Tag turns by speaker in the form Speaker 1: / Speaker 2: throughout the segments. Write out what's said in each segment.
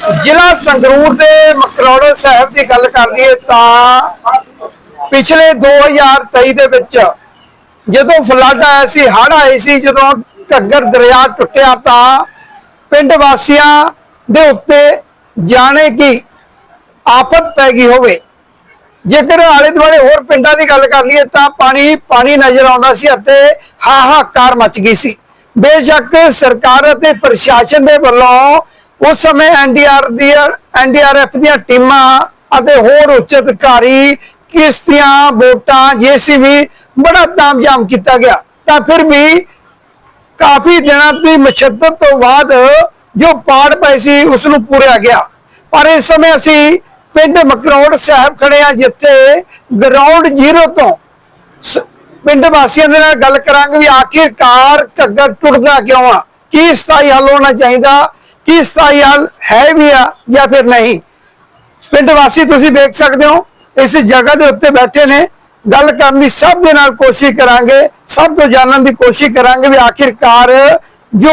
Speaker 1: ਜ਼ਿਲ੍ਹਾ ਸੰਗਰੂਰ ਦੇ ਮਕਰੌੜਾ ਸਾਹਿਬ ਦੀ ਗੱਲ ਕਰ ਲਈਏ ਤਾਂ ਪਿਛਲੇ 2023 ਦੇ ਵਿੱਚ ਜਦੋਂ ਫਲੱਡ ਆਇਆ ਸੀ, ਹੜ੍ਹ ਆਏ ਸੀ, ਜਦੋਂ ਘੱਗਰ ਦਰਿਆ ਟੁੱਟਿਆ ਤਾਂ ਪਿੰਡ ਵਾਸੀਆਂ ਦੇ ਉੱਤੇ ਜਾਣੇ ਕਿ ਆਫਤ ਪੈ ਗਈ ਹੋਵੇ। ਜੇਕਰ ਆਲੇ ਦੁਆਲੇ ਹੋਰ ਪਿੰਡਾਂ ਦੀ ਗੱਲ ਕਰ ਲਈਏ ਤਾਂ ਪਾਣੀ ਪਾਣੀ ਨਜ਼ਰ ਆਉਂਦਾ ਸੀ ਅਤੇ ਹਾਹਾਕਾਰ ਮਚ ਗਈ ਸੀ। ਬੇਸ਼ੱਕ ਸਰਕਾਰ ਅਤੇ ਪ੍ਰਸ਼ਾਸਨ ਦੇ ਵੱਲੋਂ ਉਸ ਸਮੇਂ ਐਨਡੀਆਰ ਦੀ ਐਨਡੀਆਰਐਫ ਦੀਆਂ ਟੀਮਾਂ ਅਤੇ ਹੋਰ ਉੱਚ ਅਧਿਕਾਰੀ ਕਿਸ਼ਤੀਆਂ ਬੋਟਾਂ ਜੀਸੀਬੀ ਬੜਾ ਤਾਮਝਾਮ ਕੀਤਾ ਗਿਆ, ਤਾਂ ਫਿਰ ਵੀ ਕਾਫੀ ਦਿਨਾਂ ਦੀ ਮਸ਼ੱਦਤ ਤੋਂ ਬਾਅਦ ਜੋ ਪਾੜ ਪਏ ਸੀ ਉਸ ਨੂੰ ਪੂਰਿਆ ਗਿਆ। ਪਰ ਇਸ ਸਮੇਂ ਅਸੀਂ ਪਿੰਡ ਮਕਰੋੜ ਸਾਹਿਬ ਖੜੇ ਆ ਜਿੱਥੇ ਗਰਾਊਂਡ ਜ਼ੀਰੋ ਤੋਂ ਪਿੰਡ ਵਾਸੀਆਂ ਦੇ ਨਾਲ ਗੱਲ ਕਰਾਂਗੇ ਵੀ ਆਖਿਰਕਾਰ ਘੱਗਰ ਟੁੱਟਦਾ ਕਿਉਂ ਆ? ਕੀ ਸਥਾਈ ਹੱਲ ਹੋਣਾ ਚਾਹੀਦਾ? ਕੀ ਸਥਾਈ ਹਾਲ ਹੈ ਵੀ ਆ ਜਾਂ ਫਿਰ ਨਹੀਂ? ਪਿੰਡ ਵਾਸੀ ਤੁਸੀਂ ਦੇਖ ਸਕਦੇ ਹੋ, ਇਸ ਜਗ੍ਹਾ ਦੇ ਉੱਤੇ ਬੈਠੇ ਨੇ। ਗੱਲ ਕਰਨ ਦੀ ਸਭ ਦੇ ਨਾਲ ਕੋਸ਼ਿਸ਼ ਕਰਾਂਗੇ, ਸਭ ਤੋਂ ਜਾਣਨ ਦੀ ਕੋਸ਼ਿਸ਼ ਕਰਾਂਗੇ ਵੀ ਆਖਿਰਕਾਰ ਜੋ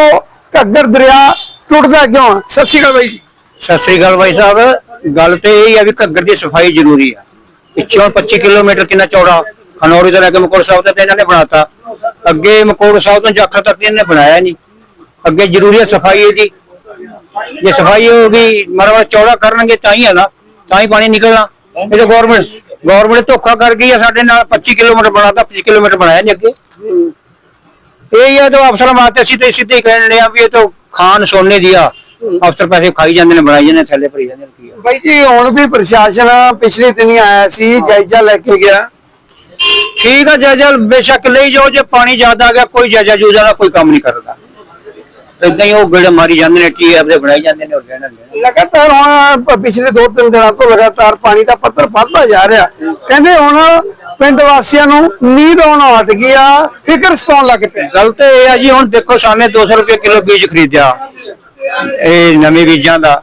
Speaker 1: ਘੱਗਰ ਦਰਿਆ ਟੁੱਟਦਾ ਕਿਉਂ ਸਤਿ ਸ਼੍ਰੀ ਅਕਾਲ ਬਾਈ
Speaker 2: ਸਤਿ ਸ੍ਰੀ ਅਕਾਲ ਬਾਈ ਸਾਹਿਬ। ਗੱਲ ਤੇ ਇਹ ਹੀ ਆ ਵੀ ਘੱਗਰ ਦੀ ਸਫ਼ਾਈ ਜ਼ਰੂਰੀ ਆ। ਪਿੱਛੋਂ 25 ਕਿਲੋਮੀਟਰ ਕਿੰਨਾ ਚੌੜਾ? ਖਨੌਰੀ ਤੋਂ ਲੈ ਕੇ ਮਕੌੜ ਸਾਹਿਬ ਤੱਕ ਇਹਨਾਂ ਨੇ ਬਣਾਤਾ। ਅੱਗੇ ਮਕੌੜ ਸਾਹਿਬ ਤੋਂ ਜਾਖਲ ਤੱਕ ਇਹਨਾਂ ਨੇ ਬਣਾਇਆ ਨਹੀਂ। ਅੱਗੇ ਜ਼ਰੂਰੀ ਹੈ ਸਫ਼ਾਈ ਇਹਦੀ। ਜੇ ਸਫ਼ਾਈ ਹੋਗੀ ਮਰਵਾ ਚੌੜਾ ਕਰਨਗੇ ਤਾਂ ਹੀ ਹੈ ਨਾ ਤਾਂ ਹੀ ਪਾਣੀ ਨਿਕਲਣਾ। ਇਹ ਤਾਂ ਗਵਰਨਮੈਂਟ ਗਵਰਨਮੈਂਟ ਧੋਖਾ ਕਰ ਗਈ ਹੈ ਸਾਡੇ ਨਾਲ 25 ਕਿਲੋਮੀਟਰ ਬਣਾਤਾ 25 ਕਿਲੋਮੀਟਰ ਬਣਾਇਆ ਨਹੀਂ ਅੱਗੇ। ਇਹ ਹੀ ਹੈ ਤਾਂ ਅਫਸਰਾਂ ਵਾਸਤੇ ਅਸੀਂ ਤੇ ਸਿੱਧੇ ਕਹਿਣ ਲਿਆ ਵੀ ਇਹ ਤਾਂ ਖਾਨ ਸੋਨੇ ਦੀ ਆ। ਅਫਸਰ ਪੈਸੇ ਖਾਈ ਜਾਂਦੇ ਨੇ ਬਣਾਈ ਜਾਂਦੇ ਨੇ ਥੱਲੇ ਭਰੀ ਜਾਂਦੇ ਨੇ ਕੀ ਆ।
Speaker 1: ਬਾਈ ਜੀ ਹੁਣ ਵੀ ਪ੍ਰਸ਼ਾਸਨ ਪਿਛਲੇ ਦਿਨੀ ਆਇਆ ਸੀ ਜਾਇਜ਼ਾ ਲੈ ਕੇ ਗਿਆ।
Speaker 2: ਠੀਕ ਆ ਜਾਇਜ਼ਾ ਬੇਸ਼ੱਕ ਲਈ ਜਾਓ ਜੇ ਪਾਣੀ ਜ਼ਿਆਦਾ ਆ ਗਿਆ ਕੋਈ ਜਾਇਜ਼ਾ ਜੂਜਾ ਦਾ ਕੋਈ ਕੰਮ ਨਹੀਂ ਕਰਦਾ। ਇਦਾਂ ਹੀ ਉਹ ਗੇੜੇ ਮਾਰੀ ਜਾਂਦੇ ਨੇ ਟੀ ਆਪਦੇ ਬਣਾਈ ਜਾਂਦੇ ਨੇ ਹੋਰ
Speaker 1: ਲਗਾਤਾਰ ਹੁਣ ਪ- ਪਿਛਲੇ 2-3 ਦਿਨਾਂ ਤੋਂ ਲਗਾਤਾਰ ਪਾਣੀ ਦਾ ਪੱਧਰ ਵੱਧਦਾ ਜਾ ਰਿਹਾ। ਕਹਿੰਦੇ ਹੁਣ ਪਿੰਡ ਵਾਸੀਆਂ ਨੂੰ ਨੀਂਦ ਆਉਣਾ ਹਟ ਗਈ ਆ ਫਿਕਰ ਸਤਾਉਣ ਲੱਗ ਪਿਆ।
Speaker 2: ਗੱਲ ਤੇ ਇਹ ਆ ਜੀ ਹੁਣ ਦੇਖੋ ਸਾਹਮਣੇ 200 ਰੁਪਏ ਕਿਲੋ ਬੀਜ ਖਰੀਦਿਆ। ਇਹ ਨਵੇਂ ਬੀਜਾਂ ਦਾ।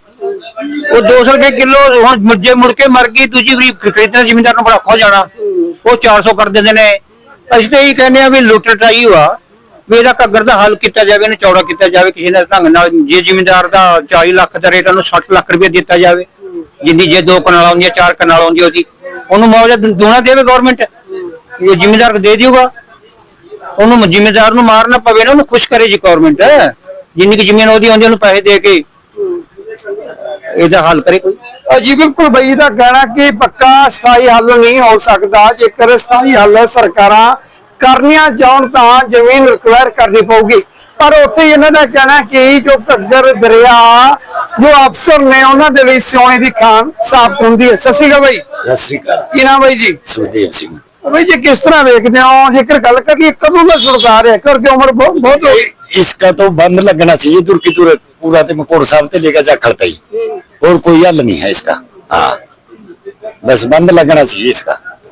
Speaker 2: ਉਹ 200 ਰੁਪਏ ਕਿਲੋ ਹੁਣ ਮੁੱਜੇ ਮੁੜ ਕੇ ਮਰ ਗਈ ਦੂਜੀ ਵਾਰੀ ਖਰੀਦਣਾ ਜ਼ਿਮੀਂਦਾਰ ਨੂੰ ਬੜਾ ਔਖਾ ਹੋ ਜਾਣਾ। ਉਹ 400 ਕਰ ਦਿੰਦੇ ਨੇ। ਅਸੀਂ ਤਾਂ ਇਹ ਕਹਿੰਦੇ ਆ ਵੀ ਲੁੱਟ ਟਾਈ ਹੋਆ। ਵੀ ਇਹਦਾ ਘੱਗਰ ਦਾ ਹੱਲ ਕੀਤਾ ਜਾਵੇ, ਇਹਨੂੰ ਚੌੜਾ ਕੀਤਾ ਜਾਵੇ, ਕਿਸੇ ਨੇ ਢੰਗ ਨਾਲ ਜੇ ਜ਼ਿਮੀਂਦਾਰ ਦਾ 40 ਲੱਖ ਦਾ ਰੇਟ ਉਹਨੂੰ 60 ਲੱਖ ਰੁਪਏ ਦਿੱਤਾ ਜਾਵੇ ਜਿੰਦੀ ਜੇ ਦੋ ਕਨਾਲ ਆਉਂਦੀ ਚਾਰ ਕਨਾਲ ਆਉਂਦੀ ਉਹਦੀ, ਉਹਨੂੰ ਮੁਆਵਜ਼ਾ ਦੁ- ਦੇਵੇ ਗਵਰਨਮੈਂਟ ਇਹ ਜ਼ਿਮੀਂਦਾਰ ਦੇ ਦਿਊਗਾ, ਉਹਨੂੰ ਜ਼ਿਮੀਂਦਾਰ ਨੂੰ ਮਾਰਨਾ ਪਵੇ ਨਾ, ਉਹਨੂੰ ਖੁਸ਼ ਕਰੇ ਜੀ ਗਵਰਨਮੈਂਟ ਜਿੰਨੀ ਕਿ ਜ਼ਮੀਨ ਉਹਦੀ ਆਉਂਦੀ, ਉਹਨੂੰ ਪੈਸੇ ਦੇ ਕੇ ਇਹਦਾ ਹੱਲ ਕਰੇ ਕੋਈ।
Speaker 1: ਜੀ, ਬਿਲਕੁਲ ਬਈ ਦਾ ਕਹਿਣਾ ਕਿ ਪੱਕਾ ਸਥਾਈ ਹੱਲ ਨਹੀਂ ਹੋ ਸਕਦਾ, ਜੇਕਰ ਸਥਾਈ ਹੱਲ ਸਰਕਾਰਾਂ ਕਰਨੀਆਂ ਚਾਹਣ ਤਾਂ ਜ਼ਮੀਨ ਰਿਕਵਾਇਰ ਕਰਨੀ ਪਊਗੀ ਪਰ ਉੱਥੇ ਹੀ ਇਹਨਾਂ ਦਾ ਕਹਿਣਾ ਕਿ ਜੋ ਘੱਗਰ ਦਰਿਆ ਜੋ ਅਫਸਰ ਨੇ ਉਹਨਾਂ ਦੇ ਲਈ ਸੋਨੇ ਦੀ ਖਾਨ ਸਾਬਤ ਹੁੰਦੀ ਹੈ ਸਤਿ ਸ਼੍ਰੀ ਅਕਾਲ ਬਾਈ
Speaker 3: ਸਤਿ ਸ੍ਰੀ ਅਕਾਲ
Speaker 1: ਕੀ ਨਾਮ ਬਾਈ ਜੀ
Speaker 3: ਸੁਖਦੇਵ ਸਿੰਘ
Speaker 1: ਬਾਈ ਜੀ ਕਿਸ ਤਰ੍ਹਾਂ ਵੇਖਦੇ ਹੋ ਜੇਕਰ ਗੱਲ ਕਰੀਏ ਕਦੋਂ ਦਾ ਸੁਰਕਾਰ ਹੈ ਕਿਉਂਕਿ ਉਮਰ ਬਹੁਤ ਬਹੁਤ ਹੋ ਗਈ
Speaker 3: इसका तो बंद लगना चाहिए दूर की दूर पूरा तो मकोड़ साहब से लेकर जा खड़ता ही और कोई हल नहीं है इसका हाँ बस बंद लगना चाहिए इसका
Speaker 1: ਅ, ਕ-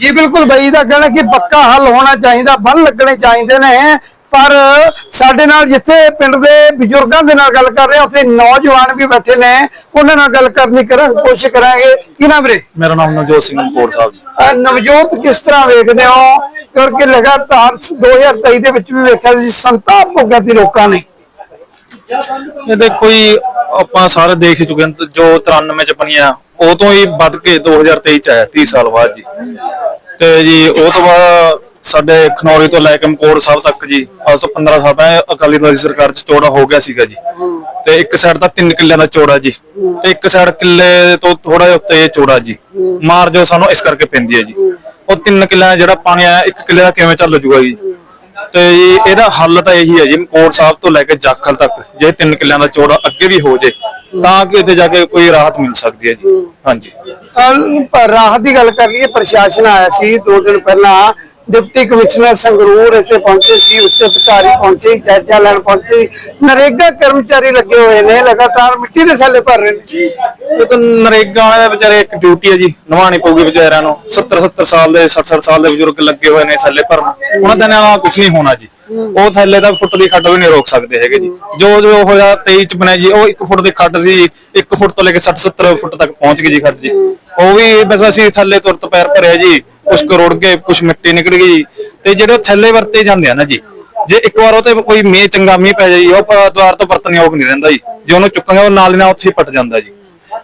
Speaker 1: ਜੀ ਬਿਲਕੁਲ ਬਈ ਦਾ ਕਹਿਣਾ ਕਿ ਪੱਕਾ ਹੱਲ ਹੋਣਾ ਚਾਹੀਦਾ ਬੰਨ ਲੱਗਣੇ ਚਾਹੀਦੇ ਨੇ। ਪਰ ਸਾਡੇ ਨਾਲ ਜਿੱਥੇ ਪਿੰਡ ਦੇ ਬਜ਼ੁਰਗਾਂ ਦੇ ਨਾਲ ਗੱਲ ਕਰ ਰਹੇ ਹਾਂ ਉੱਥੇ ਨੌਜਵਾਨ ਵੀ ਬੈਠੇ ਨੇ। ਉਹਨਾਂ ਨਾਲ ਗੱਲ ਕਰਨ ਦੀ ਕਰਾਂ ਕੋਸ਼ਿਸ਼ ਕਰਾਂਗੇ। ਕੀ ਨਾਮ ਵੀਰੇ?
Speaker 4: ਮੇਰਾ ਨਾਮ ਨਵਜੋਤ ਸਿੰਘ ਕੋਰ ਸਾਹਿਬ
Speaker 1: ਨਵਜੋਤ ਕਿਸ ਤਰ੍ਹਾਂ ਵੇਖਦੇ ਹੋ? ਕਿਉਂਕਿ ਲਗਾਤਾਰ 2023 ਦੇ ਵਿੱਚ ਵੀ ਵੇਖਿਆ ਸੀ ਸੰਤਾਪ ਭੋਗਿਆ ਦੀ ਲੋਕਾਂ ਨੇ।
Speaker 4: ਇਹ ਦੇਖੋ ਜੀ ਆਪਾਂ ਸਾਰੇ ਦੇਖ ਹੀ ਚੁੱਕੇ ਹਾਂ ਜੋ 93 ਚ ਬਣਿਆ ਉਹ ਤੋਂ ਹੀ ਵੱਧ ਕੇ 2023 ਚ ਆਇਆ 30 ਸਾਲ ਬਾਅਦ ਜੀ। ਤੇ ਜੀ, ਉਹ ਤੋਂ ਬਾਅਦ ਸਾਡੇ ਖਨੌਰੀ ਤੋਂ ਲੈ ਕੇ ਮਕੋੜ ਸਾਹਿਬ ਤੱਕ ਜੀ, ਅੱਜ ਤੋਂ 15 ਸਾਲ ਪਹਿਲਾਂ ਅਕਾਲੀ ਦਲ ਦੀ ਸਰਕਾਰ ਚ ਚੌੜਾ ਹੋ ਗਿਆ ਸੀਗਾ ਜੀ। ਤੇ ਇੱਕ ਸਾਈਡ ਤਾਂ 3 ਕਿੱਲਿਆਂ ਦਾ ਚੋੜਾ ਜੀ, ਤੇ ਇੱਕ ਸਾਈਡ ਕਿੱਲੇ ਤੋਂ ਥੋੜਾ ਜਿਹਾ ਉੱਤੇ ਚੋੜਾ ਜੀ। ਮਾਰ ਜੋ ਸਾਨੂੰ ਇਸ ਕਰਕੇ ਪੈਂਦੀ ਹੈ ਜੀ। ਉਹ 3 ਕਿੱਲਿਆਂ ਜਿਹੜਾ ਪਾਣੀ ਆਇਆ, ਇੱਕ ਕਿੱਲੇ ਦਾ ਕਿਵੇਂ ਚੱਲ ਜੂਗਾ ਜੀ? ਤੇ ਜੀ ਇਹਦਾ ਹੱਲ ਤਾਂ ਇਹੀ ਹੈ ਜੀ ਮਕੋੜ ਸਾਹਿਬ ਤੋਂ ਲੈ ਕੇ ਜਾਖਲ ਤੱਕ ਜੇ ਤਿੰਨ ਕਿੱਲਿਆਂ ਦਾ ਚੌੜਾ ਅੱਗੇ ਵੀ ਹੋ ਜੇ ਤਾਂ ਕਿ ਇੱਥੇ ਜਾ ਕੇ ਕੋਈ ਰਾਹਤ ਮਿਲ ਸਕਦੀ ਹੈ ਜੀ। ਹਾਂਜੀ।
Speaker 1: ਅਹ ਪਰ ਰਾਹਤ ਦੀ ਗੱਲ ਕਰ ਲਈਏ ਪ੍ਰਸ਼ਾਸਨ ਆਇਆ ਸੀ ਦੋ ਦਿਨ ਪਹਿਲਾਂ ਡਿਪਟੀ ਕਮਿਸ਼ਨਰ ਸੰਗਰੂਰ ਇੱਥੇ ਪਹੁੰਚੇ ਸੀ ਉੱਚ ਅਧਿਕਾਰੀ ਪਹੁੰਚੇ ਜਾਇਜ਼ਾ ਲੈਣ ਪਹੁੰਚੇ। ਨਰੇਗਾ ਕਰਮਚਾਰੀ ਲੱਗੇ ਹੋਏ ਨੇ, ਲਗਾਤਾਰ ਮਿੱਟੀ ਦੇ ਥੱਲੇ ਭਰ ਰਹੇ ਨੇ।
Speaker 4: ਇਹ ਤਾਂ ਨਰੇਗਾ ਵਾਲੇ ਦੇ ਵਿਚਾਰੇ ਇੱਕ ਡਿਊਟੀ ਹੈ ਜੀ, ਨਿਭਾਉਣੀ ਪਊਗੀ ਵਿਚਾਰਿਆਂ ਨੂੰ। 70 70 ਸਾਲ ਦੇ 60 60 ਸਾਲ ਦੇ ਬਜ਼ੁਰਗ ਲੱਗੇ ਹੋਏ ਨੇ ਥੱਲੇ ਭਰਨ। ਉਹਨਾਂ ਦੇ ਨਾਲ ਕੁਝ ਨਹੀਂ ਹੋਣਾ ਜੀ। ਉਹ ਥੱਲੇ ਦਾ ਫੁੱਟ ਦੀ ਖੱਡ ਵੀ ਨਹੀਂ ਰੋਕ ਸਕਦੇ ਹੈਗੇ ਜੀ। ਜੋ ਜੋ ਹੋਇਆ 23 ਚ ਬਣਿਆ ਜੀ, ਉਹ 1 ਫੁੱਟ ਦੀ ਖੱਡ ਸੀ 1 ਫੁੱਟ ਤੋਂ ਲੈ ਕੇ 60 70 ਫੁੱਟ ਤੱਕ ਪਹੁੰਚ ਗਈ ਜੀ ਖੱਡ ਜੀ। ਉਹ ਵੀ ਬਸ ਅਸੀਂ ਥੱਲੇ ਤੁਰਤ ਪੈਰ ਭਰਿਆ ਜੀ। ਕੁਝ ਕਰੋੜ ਕੇ ਕੁਝ ਮਿੱਟੀ ਨਿਕਲ ਗਈ ਜੀ। ਤੇ ਜਿਹੜੇ ਥੱਲੇ ਵਰਤੇ ਜਾਂਦੇ ਆ ਨਾ ਜੀ ਜੇ ਇੱਕ ਵਾਰ ਉਹ ਤੇ ਕੋਈ ਮੀਂਹ ਚੰਗਾ ਮੀਂਹ ਪੈ ਜਾਈ ਉਹ ਪ- ਦੁਆਰ ਤੋਂ ਵਰਤਨ ਯੋਗ ਨਹੀਂ ਰਹਿੰਦਾ ਜੀ। ਜੇ ਉਹਨੂੰ ਚੁੱਕਾਂਗੇ ਉਹ ਨਾਲ ਹੀ ਨਾਲ ਉੱਥੇ ਹੀ ਪਟ ਜਾਂਦਾ ਜੀ।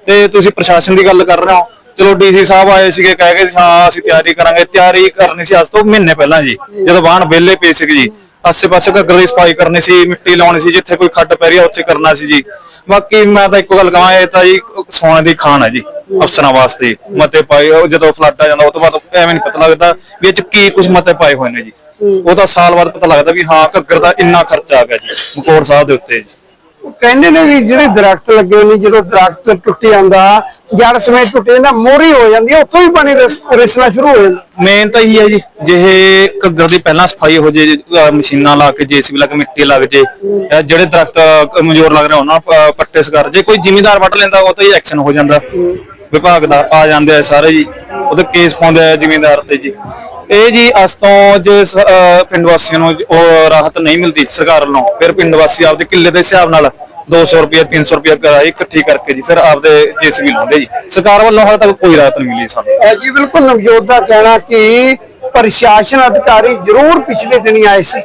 Speaker 4: ਤੇ ਤੁਸੀਂ ਪ੍ਰਸ਼ਾਸਨ ਦੀ ਗੱਲ ਕਰ ਰਹੇ ਹੋ। ਚਲੋ ਡੀਸੀ ਸਾਹਿਬ ਆਏ ਸੀਗੇ ਕਹਿ ਗਏ ਸੀ, ਹਾਂ ਅਸੀਂ ਤਿਆਰੀ ਕਰਾਂਗੇ। ਤਿਆਰੀ ਕਰਨੀ ਸੀ ਅੱਜ ਤੋਂ ਮਹੀਨੇ ਪਹਿਲਾਂ ਜੀ। ਜਦੋਂ ਵਾਹਣ ਵਿਹਲੇ ਪਏ ਸੀ ਜੀ ਆਸੇ ਪਾਸੇ ਘੱਗਰ ਦੀ ਸਫ਼ਾਈ ਕਰਨੀ ਸੀ ਮਿੱਟੀ ਲਾਉਣੀ ਸੀ ਜਿੱਥੇ ਕੋਈ ਖੱਡ ਪੈ ਰਹੀ ਆ ਉੱਥੇ ਕਰਨਾ ਸੀ ਜੀ। ਬਾਕੀ ਮੈਂ ਤਾਂ ਇੱਕੋ ਗੱਲ ਕਹਾਂ ਇਹ ਤਾਂ ਜੀ ਸੋਨੇ ਦੀ ਖਾਣ ਹੈ ਜੀ। ਅਫਸਰਾਂ ਵਾਸਤੇ ਮਤੇ ਪਾਏ ਉਹ ਜਦੋਂ ਫਲੱਡ ਆ ਜਾਂਦਾ ਉਹ ਤੋਂ ਬਾਅਦ ਐਵੇਂ ਨਹੀਂ ਪਤਾ ਲੱਗਦਾ ਵੀ ਇਹ ਚ ਕੀ ਕੁਝ ਮਤੇ ਪਾਏ ਹੋਏ ਨੇ ਜੀ। ਉਹ ਤਾਂ ਸਾਲ ਬਾਅਦ ਪਤਾ ਲੱਗਦਾ ਵੀ ਹਾਂ ਘੱਗਰ ਦਾ ਇੰਨਾ ਖਰਚਾ ਆ ਗਿਆ ਜੀ ਮਕੌੜ ਸਾਹਿਬ ਦੇ ਉੱਤੇ ਜੀ।
Speaker 1: ਉਹ ਕਹਿੰਦੇ ਨੇ ਵੀ ਜਿਹੜੇ ਦਰਖਤ ਲੱਗੇ ਨੇ ਜਦੋਂ ਦਰਖਤ ਟੁੱਟ ਜਾਂਦਾ ਜੜ ਸਮੇਤ ਟੁੱਟ ਜਾਂਦਾ ਮੋਰੀ ਹੋ ਜਾਂਦੀ ਹੈ ਉੱਥੋਂ ਹੀ ਪਾਣੀ ਰਿਸ- ਰਿਸਣਾ ਸ਼ੁਰੂ ਹੋ ਜਾਂਦਾ।
Speaker 4: ਮੇਨ ਤਾਂ ਇਹੀ ਹੈ ਜੀ ਜੇ ਇਹ ਘੱਗਰ ਦੀ ਪਹਿਲਾਂ ਸਫ਼ਾਈ ਹੋ ਜੇ ਮਸ਼ੀਨਾਂ ਲਾ ਕੇ ਜੇਸੀਬੀ ਲਾ ਕੇ ਮਿੱਟੀ ਲੱਗ ਜੇ ਜਿਹੜੇ ਦਰਖਤ ਕਮਜ਼ੋਰ ਲੱਗ ਰਹੇ ਉਹਨਾਂ ਪੱਟੇ ਸਕਾਰ ਜੇ ਕੋਈ ਜ਼ਿਮੀਂਦਾਰ ਵੱਢ ਲੈਂਦਾ ਉਹ ਤਾਂ ਹੀ ਐਕਸ਼ਨ ਹੋ ਜਾਂਦਾ। ਵਿਭਾਗ ਦਾ ਆ ਜਾਂਦੇ ਆ ਸਾਰੇ ਜੀ, ਉਹਦੇ ਕੇਸ ਪਾਉਂਦੇ ਆ ਜ਼ਿਮੀਂਦਾਰ ਤੇ ਜੀ। ਇਹ ਜੀ ਅਸ ਤੋਂ ਜੇ ਪਿੰਡ ਵਾਸੀਆਂ ਨੂੰ ਉਹ ਰਾਹਤ ਨਹੀਂ ਮਿਲਦੀ ਸਰਕਾਰ ਵੱਲੋਂ, ਫਿਰ ਪਿੰਡ ਵਾਸੀ ਆਪਦੇ ਕਿੱਲੇ ਦੇ ਹਿਸਾਬ ਨਾਲ 200 ਰੁਪਏ 300 ਰੁਪਏ ਕਰਾਈ ਇਕੱਠੀ ਕਰਕੇ ਜੀ, ਫਿਰ ਆਪਦੇ ਜੇਸੀਬੀ ਲਾਉਂਦੇ ਜੀ। ਸਰਕਾਰ ਵੱਲੋਂ ਹਾਲੇ ਤੱਕ ਕੋਈ ਰਾਹਤ ਨਹੀਂ ਮਿਲੀ ਸਾਨੂੰ।
Speaker 1: ਜੀ ਬਿਲਕੁਲ ਨਵਜੋਤ ਦਾ ਕਹਿਣਾ ਕਿ ਪ੍ਰਸ਼ਾਸਨ ਅਧਿਕਾਰੀ ਜ਼ਰੂਰ ਪਿਛਲੇ ਦਿਨੀ ਆਏ ਸੀ,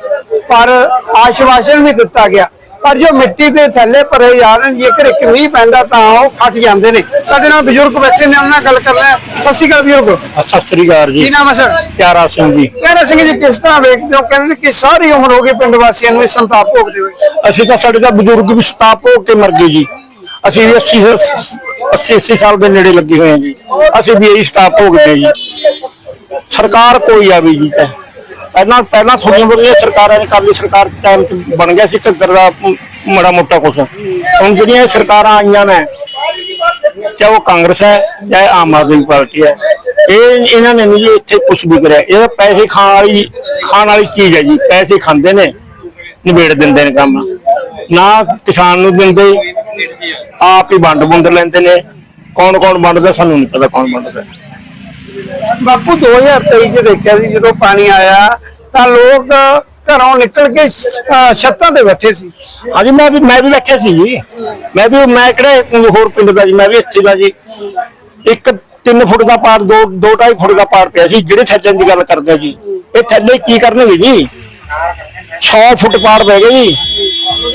Speaker 1: ਪਰ ਆਸ਼ਵਾਸਨ ਵੀ ਦਿੱਤਾ ਗਿਆ। ਪਰ ਜੋ ਮਿੱਟੀ ਦੇ ਥੱਲੇ ਭਰੇ ਜਾ ਰਹੇ ਨੇ ਜੇਕਰ ਇੱਕ ਮੀਂਹ ਪੈਂਦਾ ਤਾਂ ਉਹ ਫਟ ਜਾਂਦੇ ਨੇ। ਸਾਡੇ ਨਾਲ ਬਜ਼ੁਰਗ ਬੈਠੇ ਨੇ ਉਹਨਾਂ ਨਾਲ ਗੱਲ ਕਰ ਲੈ। ਸਤਿ ਸ਼੍ਰੀ ਅਕਾਲ ਬਜ਼ੁਰਗ।
Speaker 5: ਸਤਿ ਸ੍ਰੀ ਅਕਾਲ
Speaker 1: ਕੀ ਨਾਮ ਹੈ ਸਰ?
Speaker 5: ਪਿਆਰਾ ਸਿੰਘ ਜੀ।
Speaker 1: ਕਹਿਣਾ ਸਿੰਘ ਜੀ ਕਿਸ ਤਰ੍ਹਾਂ ਵੇਖਦੇ ਹੋ? ਕਹਿੰਦੇ ਕਿ ਸਾਰੀ ਉਮਰ ਹੋ ਗਈ ਪਿੰਡ ਵਾਸੀਆਂ ਨੂੰ ਸੰਤਾਪ ਭੋਗਦੇ ਹੋਏ।
Speaker 5: ਅਸੀਂ ਤਾਂ ਸਾਡੇ ਤਾਂ ਬਜ਼ੁਰਗ ਵੀ ਸਤਾਪ ਹੋ ਕੇ ਮਰ ਗਏ ਜੀ। ਅਸੀਂ ਵੀ 80 80 80 ਸਾਲ ਦੇ ਨੇੜੇ ਲੱਗੇ ਹੋਏ ਹਾਂ ਜੀ। ਅਸੀਂ ਵੀ ਇਹੀ ਸਤਾਪ ਹੋ ਗਏ ਜੀ। ਸਰਕਾਰ ਕੋਈ ਆ ਵੀ ਜੀ ਤਾਂ। ਪਹਿਲਾਂ ਪਹਿਲਾਂ ਸੁਣੀਆਂ ਬੜੀਆਂ ਸਰਕਾਰਾਂ ਨੇ ਕਰ ਲਈ ਸਰਕਾਰ ਟਾਈਮ ਚ ਬਣ ਗਿਆ ਸੀ ਘੱਗਰ ਦਾ ਮਾੜਾ ਮੋਟਾ ਕੁਛ। ਹੁਣ ਜਿਹੜੀਆਂ ਸਰਕਾਰਾਂ ਆਈਆਂ ਨੇ ਚਾਹੇ ਉਹ ਕਾਂਗਰਸ ਹੈ ਚਾਹੇ ਆਮ ਆਦਮੀ ਪਾਰਟੀ ਹੈ ਇਹ ਇਹਨਾਂ ਨੇ ਨਹੀਂ ਇੱਥੇ ਕੁਝ ਵੀ ਕਰਿਆ। ਇਹ ਤਾਂ ਪੈਸੇ ਖਾਣ ਵਾਲੀ ਖਾਣ ਵਾਲੀ ਚੀਜ਼ ਹੈ ਜੀ। ਪੈਸੇ ਖਾਂਦੇ ਨੇ ਨਿਬੇੜ ਦਿੰਦੇ ਨੇ ਕੰਮ। ਨਾ ਕਿਸਾਨ ਨੂੰ ਦਿੰਦੇ ਆਪ ਹੀ ਵੰਡ ਵੰਡ ਲੈਂਦੇ ਨੇ। ਕੌਣ ਕੌਣ ਵੰਡਦਾ ਸਾਨੂੰ ਨਹੀਂ ਪਤਾ ਕੌਣ ਵੰਡਦਾ।
Speaker 1: ਬਾਪੂ 2023 ਚ ਦੇਖਿਆ ਸੀ ਜਦੋਂ ਪਾਣੀ ਆਇਆ ਤਾਂ ਲੋਕ ਘਰੋਂ ਨਿਕਲ ਕੇ ਅਹ, ਛੱਤਾਂ ਤੇ ਬੈਠੇ ਸੀ।
Speaker 5: ਹਾਂਜੀ ਮੈਂ ਵੀ ਮੈਂ ਵੀ ਬੈਠਿਆ ਸੀ ਜੀ। ਮੈਂ ਵੀ ਮੈਂ ਕਿਹੜੇ ਹੋਰ ਪਿੰਡ ਦਾ ਜੀ ਮੈਂ ਵੀ ਇੱਥੇ ਦਾ ਜੀ। ਇੱਕ 3 ਫੁੱਟ ਦਾ ਪਾਰ 2 2.5 ਫੁੱਟ ਦਾ ਪਾਰ ਪਿਆ ਸੀ ਜਿਹੜੇ ਥੱਲੇ ਦੀ ਗੱਲ ਕਰਦੇ ਆ ਜੀ। ਇਹ ਥੱਲੇ ਕੀ ਕਰਨਗੇ ਜੀ? 100 ਫੁੱਟ ਪਾਰ ਪੈ ਗਏ ਜੀ।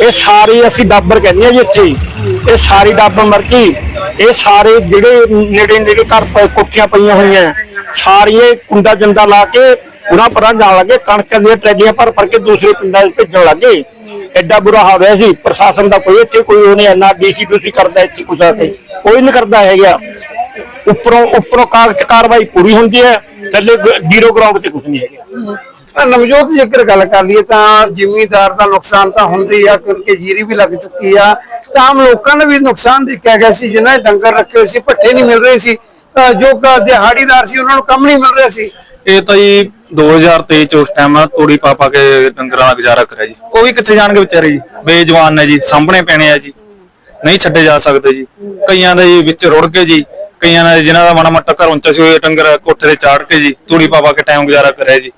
Speaker 5: ਇਹ ਸਾਰੇ ਅਸੀਂ ਡਾਬਰ ਕਹਿੰਦੇ ਆ ਜੀ ਇੱਥੇ। ਇਹ ਸਾਰੀ ਡਾਬਰ ਮਰ ਗਈ। ਇਹ ਸਾਰੇ ਜਿਹੜੇ ਨੇੜੇ ਨੇੜੇ ਘਰ ਪ- ਕੋਠੀਆਂ ਪਈਆਂ ਹੋਈਆਂ। ਸਾਰੀਆਂ ਕੁੰਡਾ ਜੰਦਾ ਲਾ ਕੇ ਉਹਨਾਂ ਪਰਾਂ ਜਾਣ ਲੱਗੇ, ਕਣਕ ਦੀਆਂ ਟਰੈਲੀਆਂ ਭਰ ਭਰ ਕੇ ਦੂਸਰੇ ਪਿੰਡਾਂ 'ਚ ਭੇਜਣ ਲੱਗੇ। ਐਡਾ ਬੁਰਾ ਹਾਲ ਹੋਇਆ ਸੀ, ਪ੍ਰਸ਼ਾਸਨ ਦਾ ਕੋਈ ਇੱਥੇ ਕੋਈ ਉਹਨੇ ਇੰਨਾ ਡੀਸੀ ਤੁਸੀਂ ਕਰਦਾ ਇੱਥੇ ਕੁਛ ਆ ਕੇ। ਕੋਈ ਨਹੀਂ ਕਰਦਾ ਹੈਗਾ। ਉੱਪਰੋਂ ਉੱਪਰੋਂ ਕਾਗਜ਼ ਕਾਰਵਾਈ ਪੂਰੀ ਹੁੰਦੀ ਹੈ, ਥੱਲੇ ਜ਼ੀਰੋ ਗਰਾਊਂਡ ਤੇ ਕੁਝ ਨਹੀਂ ਹੈਗਾ।
Speaker 1: ਨਵਜੋਤ ਜੇਕਰ ਗੱਲ ਕਰ ਲਈਏ ਤਾਂ ਜ਼ਿਮੀਂਦਾਰ ਦਾ ਨੁਕਸਾਨ ਤਾਂ ਹੁੰਦਾ ਆ, ਕਿਉਂਕਿ ਜੀਰੀ ਵੀ ਲੱਗ ਚੁੱਕੀ ਆ। ਤਾਂ ਆਮ ਲੋਕਾਂ ਨੂੰ ਵੀ ਨੁਕਸਾਨ ਦੇਖਿਆ ਗਿਆ ਸੀ, ਜਿਨ੍ਹਾਂ ਨੇ ਡੰਗਰ ਰੱਖੇ ਹੋਏ ਸੀ ਪੱਠੇ ਨਹੀਂ ਮਿਲ ਰਹੇ ਸੀ। ਜੋ ਕ- ਦਿਹਾੜੀਦਾਰ ਸੀ ਉਹਨਾਂ ਨੂੰ ਕੰਮ ਨਹੀਂ ਮਿਲ ਰਿਹਾ ਸੀ।
Speaker 4: ਇਹ ਤਾਂ ਜੀ 2023 ਚ ਉਸ ਟਾਈਮ ਤੋੜੀ ਪਾ ਪਾ ਕੇ ਡੰਗਰਾਂ ਦਾ ਗੁਜ਼ਾਰਾ ਕਰਿਆ ਜੀ। ਉਹ ਵੀ ਕਿੱਥੇ ਜਾਣਗੇ ਵਿਚਾਰੇ ਜੀ? ਬੇਜਵਾਨ ਨੇ ਜੀ ਸਾਹਮਣੇ ਪੈਣੇ ਆ ਜੀ। ਨਹੀਂ ਛੱਡੇ ਜਾ ਸਕਦੇ ਜੀ। ਕਈਆਂ ਦੇ ਜੀ ਵਿੱਚ ਰੁੜ ਕੇ ਜੀ ਕਈਆਂ ਦੇ ਜਿਨ੍ਹਾਂ ਦਾ ਮਾੜਾ ਮੋਟਾ ਘਰ ਉੱਚਾ ਸੀ ਉਹ ਡੰਗਰ ਕੋਠੇ ਤੇ ਚਾੜ ਕੇ ਜੀ ਤੂੜੀ ਪਾ ਪਾ ਕੇ ਟਾਈਮ ਗੁਜ਼ਾਰਾ ਕਰਿਆ ਜੀ।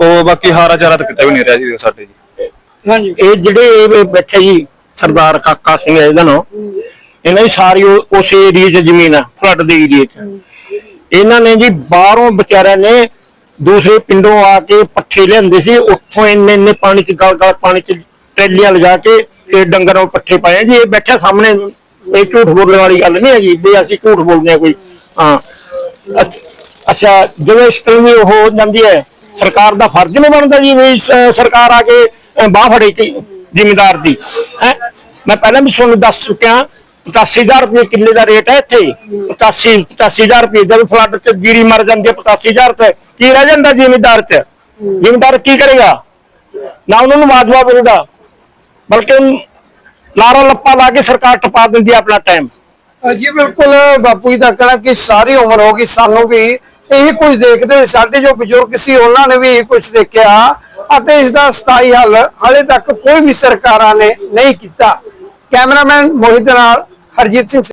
Speaker 4: ਉਹ ਬਾਕੀ ਹਾਰਾ ਚਾਰਾ ਤਾਂ ਕਿਤੇ ਵੀ ਨਹੀਂ ਰਿਹਾ ਜੀ ਸਾਡੇ ਜੀ।
Speaker 1: ਹਾਂਜੀ।
Speaker 5: ਇਹ ਜਿਹੜੇ ਇਹ ਬੈਠੇ ਜੀ ਸਰਦਾਰ ਕਾਕਾ ਸਿੰਘ ਹੈ ਇਹਦਾ ਨਾਮ। ਇਹਨਾਂ ਦੀ ਸਾਰੀ ਉਹ- ਉਸ ਏਰੀਏ 'ਚ ਜ਼ਮੀਨ ਆ ਫਲੱਡ ਦੇ ਏਰੀਏ 'ਚ। ਇਹਨਾਂ ਨੇ ਜੀ ਬਾਹਰੋਂ ਵਿਚਾਰਿਆਂ ਨੇ ਦੂਸਰੇ ਪਿੰਡੋਂ ਆ ਕੇ ਪੱਠੇ ਲਿਆਂਦੇ ਸੀ ਉੱਥੋਂ ਇੰਨੇ ਇੰਨੇ ਪਾਣੀ 'ਚ ਗਲ ਗਲ ਪਾਣੀ 'ਚ ਟਰੈਲੀਆਂ ਲਿਜਾ ਕੇ ਇਹ ਡੰਗਰਾਂ ਨੂੰ ਪੱਠੇ ਪਾਏ। ਆ ਜੀ ਇਹ ਬੈਠਾ ਸਾਹਮਣੇ ਇਹ ਝੂਠ ਬੋਲਣ ਵਾਲੀ ਗੱਲ ਨਹੀਂ ਹੈਗੀ ਵੀ ਅਸੀਂ ਝੂਠ ਬੋਲਦੇ ਆ ਕੋਈ। ਹਾਂ। ਅੱਛ- ਅੱਛਾ ਜਦੋਂ ਇਸ ਤਰ੍ਹਾਂ ਦੀ ਉਹ ਜਾਂਦੀ ਹੈ ਸਰਕਾਰ ਦਾ ਫਰਜ਼ ਨਹੀਂ ਬਣਦਾ ਜੀ ਵੀ ਸ- ਸਰਕਾਰ ਆ ਕੇ ਅਹ, ਬਾਹ ਫੜੇ ਕਿ ਜ਼ਿਮੀਦਾਰ ਦੀ। ਹੈ? ਮੈਂ ਪਹਿਲਾਂ ਵੀ ਤੁਹਾਨੂੰ ਦੱਸ ਚੁੱਕਿਆ 85000 ਰੁਪਏ ਕਿੱਲੇ ਦਾ ਰੇਟ ਹੈ ਇੱਥੇ। 85 85000 ਰੁਪਏ, ਜਦ ਫਲੱਡ ਚ ਜੀਰੀ ਮਰ ਜਾਂਦੀ ਹੈ 85000 ਤੇ ਕੀ ਰਹਿ ਜਾਂਦਾ ਜ਼ਿਮੀਦਾਰ ਚ? ਜ਼ਿਮੀਦਾਰ ਕੀ ਕਰੇਗਾ? ਨਾ ਉਹਨਾਂ ਨੂੰ ਮਾਜਵਾ ਮਿਲਦਾ। ਬਲਕਿ ਲਾਰਾ ਲੱਪਾ ਲਾ ਕੇ ਸਰਕਾਰ ਟਪਾ ਦਿੰਦੀ ਆਪਣਾ ਟਾਈਮ
Speaker 1: ਜੀ ਬਿਲਕੁਲ ਬਾਪੂ ਜੀ ਦਾ ਕਹਿਣਾ ਕਿ ਸਾਰੀ ਉਮਰ ਹੋ ਗਈ, ਸਾਨੂੰ ਵੀ ਇਹ ਕੁਝ ਦੇਖਦੇ ਸਾਡੇ ਜੋ ਬਜ਼ੁਰਗ ਸੀ, ਉਹਨਾਂ ਨੇ ਵੀ ਇਹ ਕੁਝ ਦੇਖਿਆ ਅਤੇ ਇਸ ਦਾ ਸਥਾਈ ਹੱਲ ਹਾਲੇ ਤੱਕ ਕੋਈ ਵੀ ਸਰਕਾਰਾਂ ਨੇ ਨਹੀਂ ਕੀਤਾ। ਕੈਮਰਾਮੈਨ ਮੋਹਿਤ ਨਾਲ ਹਰਜੀਤ ਸਿੰਘ